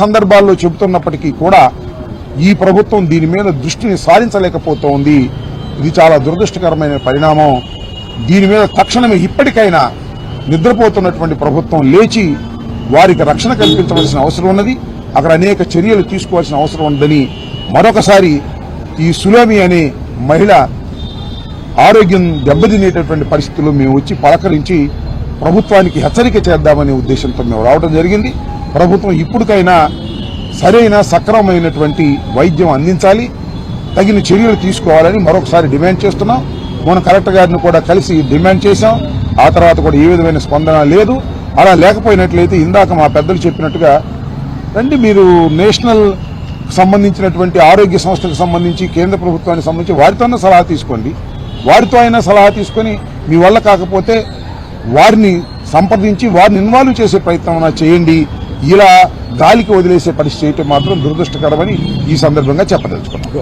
సందర్భాల్లో చెబుతున్నప్పటికీ కూడా ఈ ప్రభుత్వం దీని మీద దృష్టిని సారించలేకపోతోంది. ఇది చాలా దురదృష్టకరమైన పరిణామం. దీని మీద తక్షణమే ఇప్పటికైనా నిద్రపోతున్నటువంటి ప్రభుత్వం లేచి వారికి రక్షణ కల్పించవలసిన అవసరం ఉన్నది. అక్కడ అనేక చర్యలు తీసుకోవాల్సిన అవసరం ఉందని మరొకసారి ఈ సులోమి అనే మహిళ ఆరోగ్యం దెబ్బతినేటటువంటి పరిస్థితుల్లో మేము వచ్చి పలకరించి ప్రభుత్వానికి హెచ్చరిక చేద్దామనే ఉద్దేశంతో మేము రావడం జరిగింది. ప్రభుత్వం ఇప్పటికైనా సరైన సక్రమమైనటువంటి వైద్యం అందించాలి. తగిన చర్యలు తీసుకోవాలని మరొకసారి డిమాండ్ చేస్తున్నాం. మన కలెక్టర్ గారిని కూడా కలిసి డిమాండ్ చేశాం. ఆ తర్వాత కూడా ఏ విధమైన స్పందన లేదు. అలా లేకపోయినట్లయితే ఇందాక మా పెద్దలు చెప్పినట్టుగా రండి మీరు నేషనల్ సంబంధించినటువంటి ఆరోగ్య సంస్థకు సంబంధించి కేంద్ర ప్రభుత్వానికి సంబంధించి వారితోనే సలహా తీసుకోండి. వారితో అయినా సలహా తీసుకొని మీ వల్ల కాకపోతే వారిని సంప్రదించి వారిని ఇన్వాల్వ్ చేసే ప్రయత్నం చేయండి. ఇలా గాలికి వదిలేసే పరిస్థితి చేయటం మాత్రం దురదృష్టకరమని ఈ సందర్భంగా చెప్పదలుచుకున్నాను